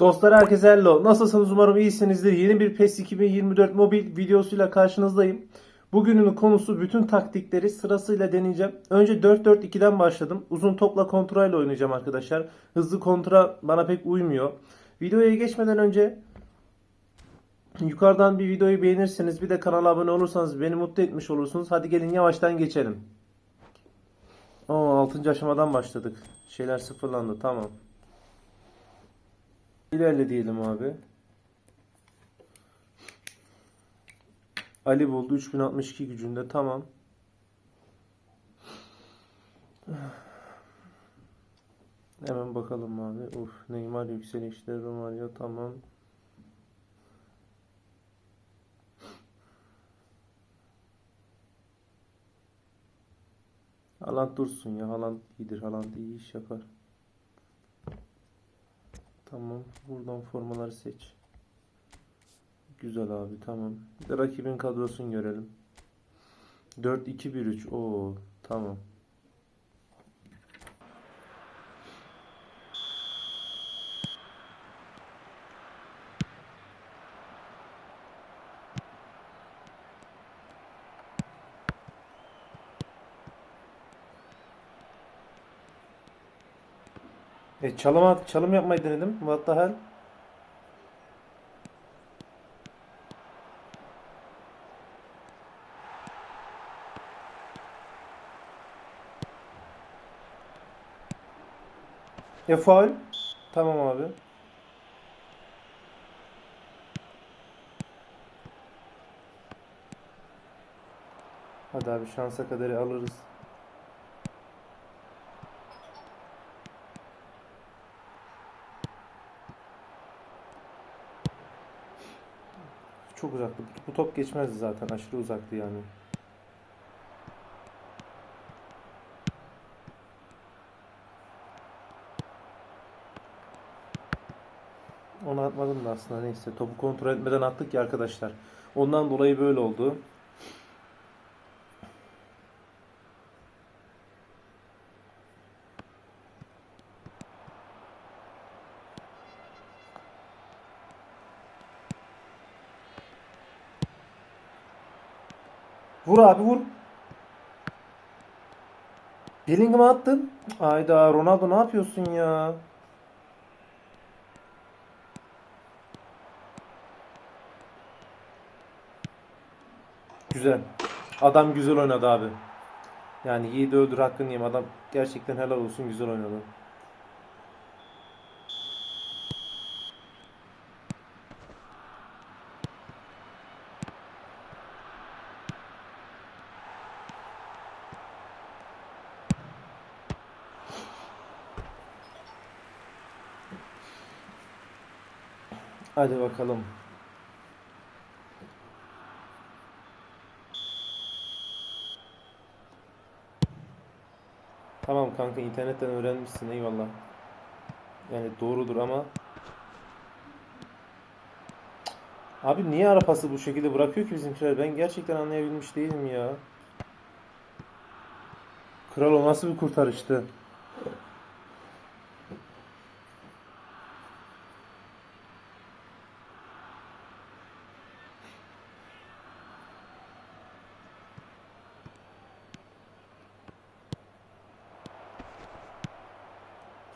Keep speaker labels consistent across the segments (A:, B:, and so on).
A: Dostlar herkese hello. Nasılsınız umarım iyisinizdir. Yeni bir PES 2024 mobil videosuyla karşınızdayım. Bugünün konusu bütün taktikleri sırasıyla deneyeceğim. Önce 4-4-2'den başladım. Uzun topla kontra ile oynayacağım arkadaşlar. Hızlı kontra bana pek uymuyor. Videoya geçmeden önce yukarıdan bir videoyu beğenirseniz bir de kanala abone olursanız beni mutlu etmiş olursunuz. Hadi gelin yavaştan geçelim. Oo, 6. aşamadan başladık. Şeyler sıfırlandı tamam. İlerle diyelim abi. Ali buldu 3062 gücünde tamam. Hemen bakalım abi. Uf Neymar yükselişte Romario tamam. Haaland dursun ya. Haaland iyidir. Haaland iyi iş yapar. Tamam. Buradan formaları seç. Güzel abi tamam. Bir de rakibin kadrosunu görelim. 4-2-1-3. Oo tamam. E çalım çalım yapmayı denedim. What the hell? E faul. Tamam abi. Hadi abi şansa kaderi alırız. Çok uzaktı. Bu top geçmezdi zaten. Aşırı uzaktı yani. Onu atmadım da aslında neyse. Topu kontrol etmeden attık ya arkadaşlar. Ondan dolayı böyle oldu. Vur abi vur. Bellingham'a attın. Ayda Ronaldo ne yapıyorsun ya? Güzel. Adam güzel oynadı abi. Yani yiğidi öldür hakkını yiyeyim. Adam gerçekten helal olsun güzel oynadı. Hadi bakalım. Tamam kanka internetten öğrenmişsin eyvallah. Yani doğrudur ama Abi niye ara pası bu şekilde bırakıyor ki bizimkiler? Ben gerçekten anlayabilmiş değilim ya. Kral o nasıl bir kurtarıştı?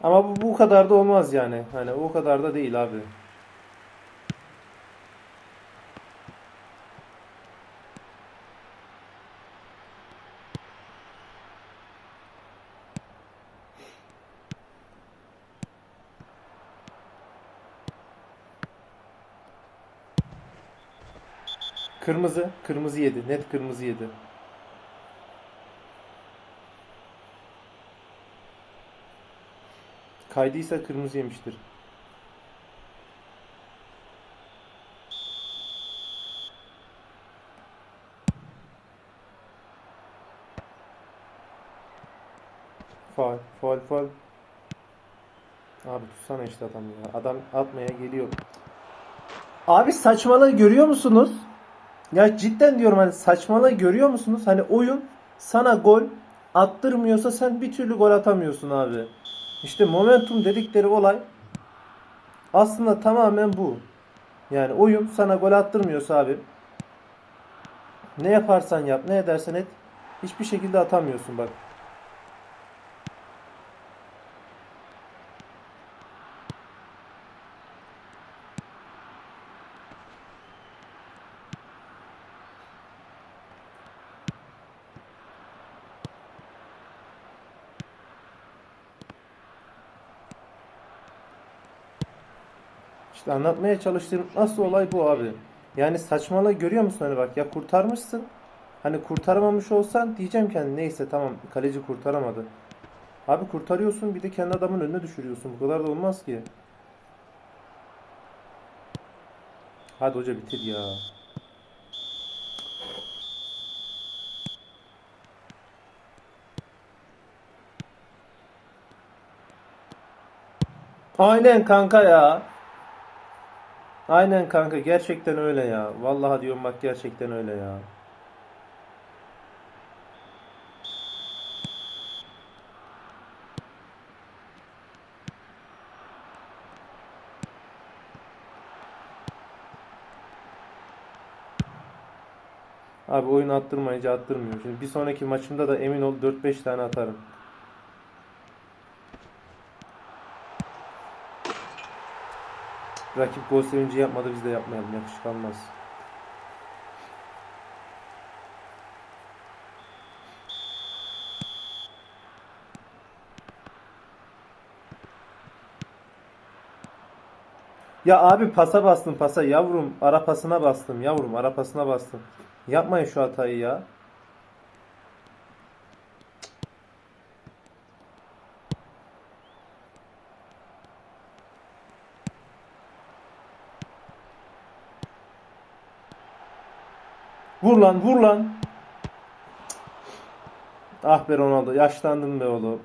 A: Ama bu bu kadar da olmaz yani. Hani o kadar da değil abi. Kırmızı, kırmızı yedi. Net kırmızı yedi. Kaydıysa kırmızı yemiştir. Faul, faul, faul. Abi tutsana işte adam ya. Adam atmaya geliyor. Abi saçmalığı görüyor musunuz? Ya cidden diyorum hani saçmalığı görüyor musunuz? Hani oyun sana gol attırmıyorsa sen bir türlü gol atamıyorsun abi. İşte momentum dedikleri olay Aslında tamamen bu. Yani oyun sana gol attırmıyorsa abi ne yaparsan yap, ne edersen et hiçbir şekilde atamıyorsun bak. İşte anlatmaya çalıştığım nasıl olay bu abi. Yani saçmalığı görüyor musun hani bak ya kurtarmışsın. Hani kurtaramamış olsan diyeceğim ki hani neyse tamam kaleci kurtaramadı. Abi kurtarıyorsun bir de kendi adamın önüne düşürüyorsun. Bu kadar da olmaz ki. Hadi hoca bitir ya. Aynen kanka ya. Aynen kanka gerçekten öyle ya. Vallahi diyorum bak gerçekten öyle ya. Abi oyun attırmayınca attırmıyor. Şimdi bir sonraki maçımda da emin ol 4-5 tane atarım. Rakip gol sevinci yapmadı biz de yapmayalım. Yakışık almaz. Ya abi pasa bastım pasa yavrum ara pasına bastım yavrum ara pasına bastım. Yapmayın şu hatayı ya. Vur lan vur lan. Ah be Ronaldo yaşlandın be oğlum.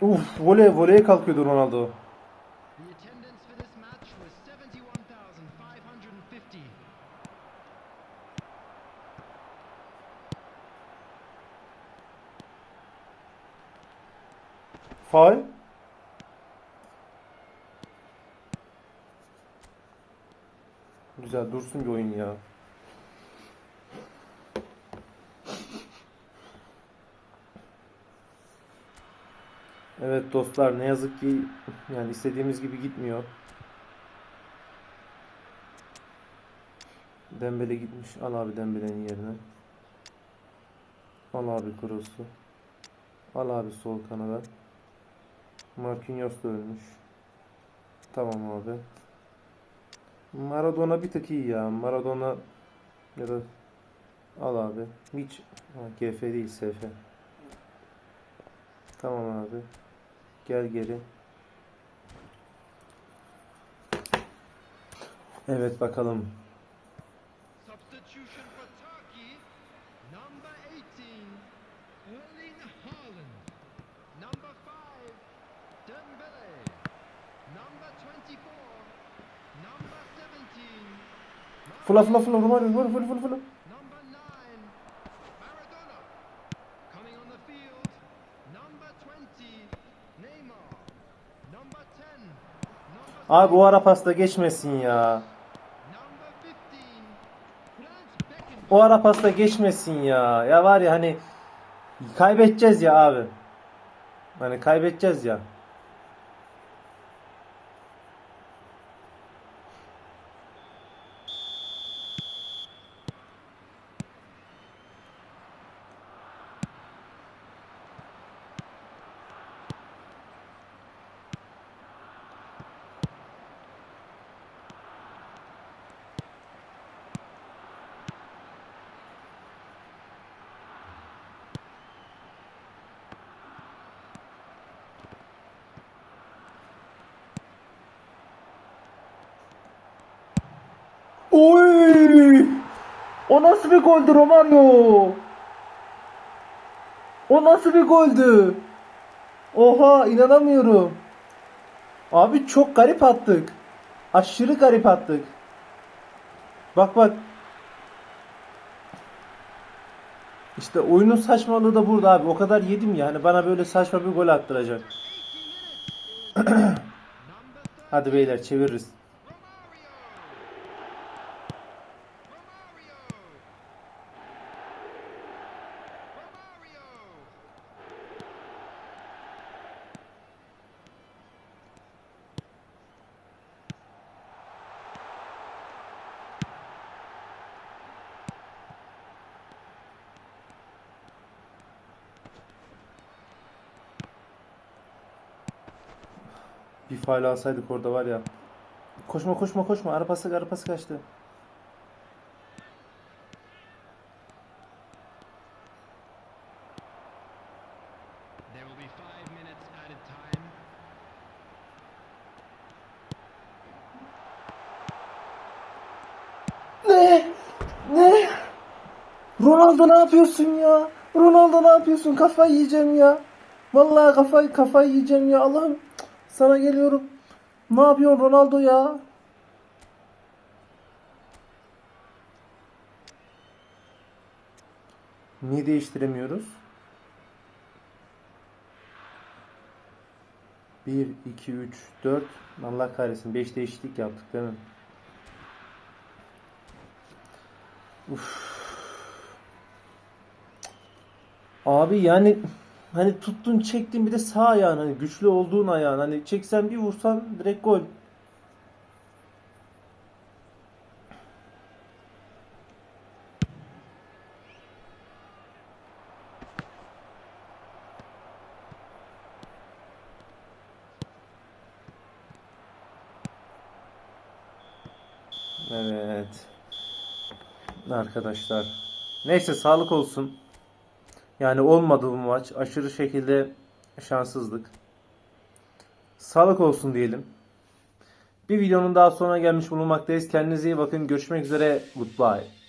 A: Uf voley voleye kalkıyordu Ronaldo. Faul. Güzel dursun bir oyun ya. Evet dostlar ne yazık ki yani istediğimiz gibi gitmiyor. Dembele gitmiş. Al abi Dembele'nin yerine. Al abi Kroos'u. Al abi sol kanada. Marquinhos da ölmüş. Tamam abi. Maradona bir tık iyi ya. Maradona ya da al abi. Hiç ha, GF değil SF. Tamam abi. Gel geri. Evet bakalım.
B: Substitution for Turkey, number 18, Erling Haaland. Number 5, Dembele. Number 24, number 17,
A: Fula fula fula Romario fula fula fula fula.
B: number 9, Maradona. Coming on the field, number 20, Neymar. Number 10, number
A: Abi o ara pasta geçmesin ya.
B: Number 15, Franz Beckenbauer.
A: O ara pasta geçmesin ya. Ya var ya hani kaybedeceğiz ya abi. Hani kaybedeceğiz ya. Oy! O nasıl bir goldü Romario? O nasıl bir goldü? Oha inanamıyorum. Abi çok garip attık. Aşırı garip attık. Bak bak. İşte oyunun saçmalığı da burada abi. O kadar yedim ya. Hani bana böyle saçma bir gol attıracak.
B: 80 minutes is number 30,
A: Hadi beyler çeviririz. Bir faal alsaydık orada var ya. Koşma koşma koşma. Arapası arapası kaçtı. Ne? Ne? Ronaldo ne yapıyorsun ya? Ronaldo ne yapıyorsun? Kafayı yiyeceğim ya. Vallahi kafayı kafayı yiyeceğim ya. Allah'ım sana geliyorum. Ne yapıyorsun Ronaldo ya? Niye değiştiremiyoruz? 1, 2, 3, 4. Allah kahretsin 5 değişiklik yaptık değil mi? Abi yani hani tuttun çektin bir de sağ ayağın hani güçlü olduğun ayağın hani çeksen bir vursan direkt gol. Evet. Arkadaşlar. Neyse sağlık olsun. Yani olmadı bu maç. Aşırı şekilde şanssızlık. Sağlık olsun diyelim. Bir videonun daha sonuna gelmiş bulunmaktayız. Kendinize iyi bakın. Görüşmek üzere. Goodbye.